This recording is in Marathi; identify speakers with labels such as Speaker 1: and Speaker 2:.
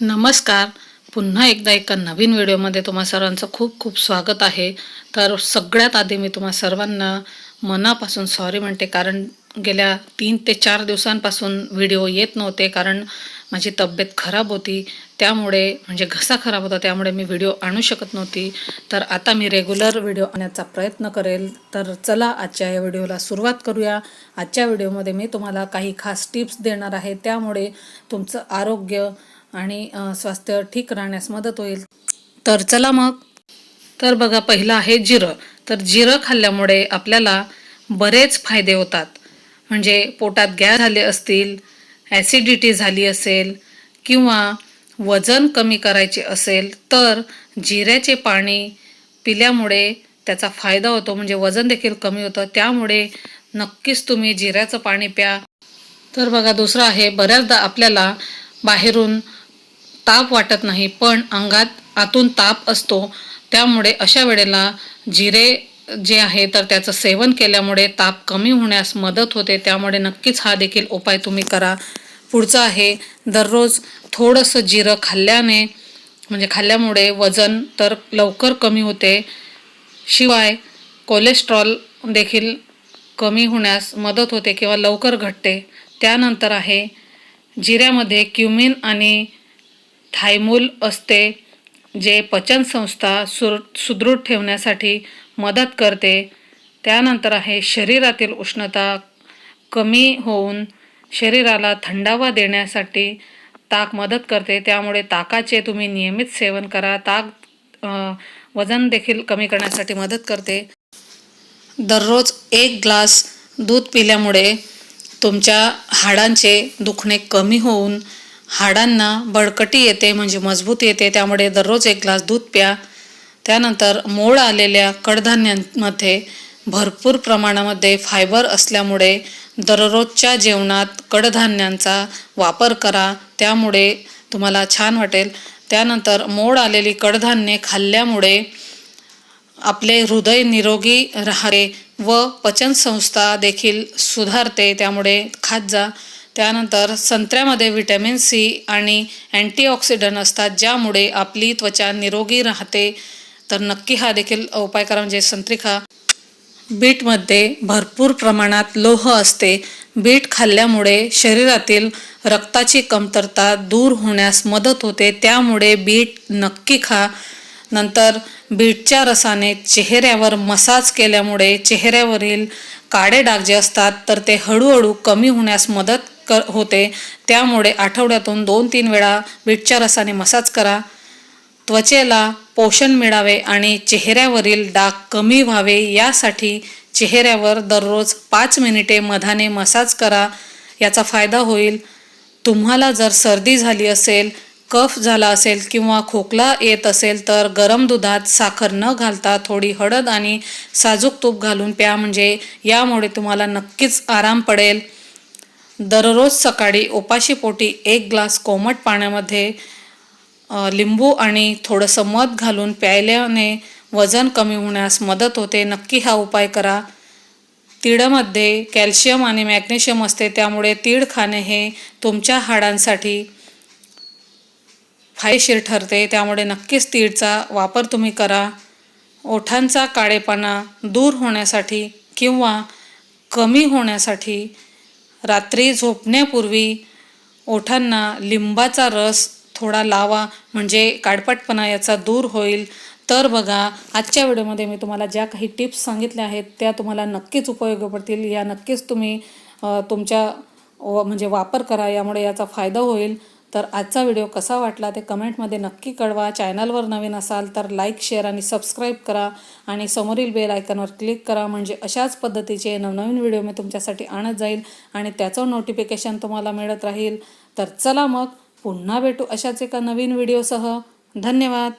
Speaker 1: नमस्कार. पुन्हा एकदा एका नवीन व्हिडिओमध्ये तुम्हा सर्वांचं खूप खूप स्वागत आहे. तर सगळ्यात आधी मी तुम्हा सर्वांना मनापासून सॉरी म्हणते कारण गेल्या तीन ते चार दिवसांपासून व्हिडिओ येत नव्हते कारण माझी तब्येत खराब होती. त्यामुळे म्हणजे घसा खराब होता त्यामुळे मी व्हिडिओ आणू शकत नव्हती. तर आता मी रेग्युलर व्हिडिओ आणण्याचा प्रयत्न करेल. तर चला आजच्या या व्हिडिओला सुरुवात करूया. आजच्या व्हिडिओमध्ये मी तुम्हाला काही खास टिप्स देणार आहे. त्यामुळे तुमचं आरोग्य आणि स्वास्थ्य ठीक राहण्यास मदत होईल. तर चला मग. तर बघा पहिलं आहे जिरं. तर जिरं खाल्ल्यामुळे आपल्याला बरेच फायदे होतात. म्हणजे पोटात गॅस झाले असतील ॲसिडिटी झाली असेल किंवा वजन कमी करायचे असेल तर जिऱ्याचे पाणी पिल्यामुळे त्याचा फायदा होतो. म्हणजे वजन देखील कमी होतं. त्यामुळे नक्कीच तुम्ही जिऱ्याचं पाणी प्या. तर बघा दुसरं आहे बऱ्याचदा आपल्याला बाहेरून ताप वाटत नाही पण अंगात आतून ताप असतो. त्यामुळे अशा वेळेला जिरे जे आहे तर त्याचं सेवन केल्यामुळे ताप कमी होण्यास मदत होते. त्यामुळे नक्कीच हा देखील उपाय तुम्ही करा. पुढचं आहे दररोज थोडंसं जिरं खाल्ल्याने म्हणजे खाल्ल्यामुळे वजन तर लवकर कमी होते. शिवाय कोलेस्ट्रॉल देखील कमी होण्यास मदत होते किंवा लवकर घटते. त्यानंतर आहे जिऱ्यामध्ये क्युमिन आणि थायमूल असते जे पचनसंस्था सुर सुदृढ ठेवण्यासाठी मदत करते. त्यानंतर आहे शरीरातील उष्णता कमी होऊन शरीराला थंडावा देण्यासाठी ताक मदत करते. त्यामुळे ताकाचे तुम्ही नियमित सेवन करा. ताक वजन देखील कमी करण्यासाठी मदत करते. दररोज एक ग्लास दूध पिल्यामुळे तुमच्या हाडांचे दुखणे कमी होऊन हाडांना बळकटी येते म्हणजे मजबूत येते त्यामुळे दररोज एक ग्लास दूध प्या. त्यानंतर मोड आलेल्या कडधान्यांमध्ये भरपूर प्रमाणामध्ये फायबर असल्यामुळे दररोजच्या जेवणात कडधान्यांचा वापर करा त्यामुळे तुम्हाला छान वाटेल. त्यानंतर मोड आलेली कडधान्ये खाल्ल्यामुळे आपले हृदय निरोगी राहते व पचनसंस्था देखील सुधारते त्यामुळे खात जा. त्यानंतर संत्र्यामध्ये व्हिटॅमिन सी आणि अँटीऑक्सिडंट असतात ज्यामुळे आपली त्वचा निरोगी राहते. तर नक्की हा देखील उपाय करा म्हणजे संत्री खा बीटमध्ये भरपूर प्रमाणात लोह असते. बीट खाल्ल्यामुळे शरीरातील रक्ताची कमतरता दूर होण्यास मदत होते. त्यामुळे बीट नक्की खा. नंतर बीटच्या रसाने चेहऱ्यावर मसाज केल्यामुळे चेहऱ्यावरील काळे डाग जे असतात तर ते हळूहळू कमी होण्यास मदत क होते. त्यामुळे आठवड्यातून दोन तीन वेळा बीटच्या रसाने मसाज करा. त्वचेला पोषण मिळावे आणि चेहऱ्यावरील डाग कमी व्हावे यासाठी चेहऱ्यावर दररोज पाच मिनिटे मधाने मसाज करा. याचा फायदा होईल. तुम्हाला जर सर्दी झाली असेल कफ झाला असेल किंवा खोकला येत असेल तर गरम दुधात साखर न घालता थोडी हळद आणि साजूक तूप घालून प्या. म्हणजे यामुळे तुम्हाला नक्कीच आराम पडेल. दररोज सकाळी उपाशीपोटी एक ग्लास कोमट पाण्यामध्ये लिंबू आणि थोडंसं मध घालून प्यायल्याने वजन कमी होण्यास मदत होते. नक्की हा उपाय करा. तिळामध्ये कॅल्शियम आणि मॅग्नेशियम असते त्यामुळे तीळ खाणे हे तुमच्या हाडांसाठी फायदेशीर ठरते. त्यामुळे नक्कीच तीळचा वापर तुम्ही करा. ओठांचा काळेपणा दूर होण्यासाठी किंवा कमी होण्यासाठी रात्री झोपण्यापूर्वी ओठांना लिंबाचा रस थोडा लावा म्हणजे काडपटपणा याचा दूर होईल. तर बघा आजच्या व्हिडिओमध्ये मी तुम्हाला ज्या काही टिप्स सांगितल्या आहेत त्या तुम्हाला नक्कीच उपयोगी पडतील. या नक्कीच तुम्ही तुमच्या व म्हणजे वापर करा यामुळे याचा फायदा होईल. तर आजचा व्हिडिओ कसा वाटला ते कमेंटमध्ये नक्की कळवा. चॅनलवर नवीन असाल तर लाईक शेअर आणि सबस्क्राईब करा आणि समोरील बेल आयकनवर क्लिक करा. म्हणजे अशाच पद्धतीचे नवनवीन व्हिडिओ मी तुमच्यासाठी आणत जाईल आणि त्याचं नोटिफिकेशन तुम्हाला मिळत राहील. तर चला मग पुन्हा भेटू अशाच एका नवीन व्हिडिओसह. धन्यवाद.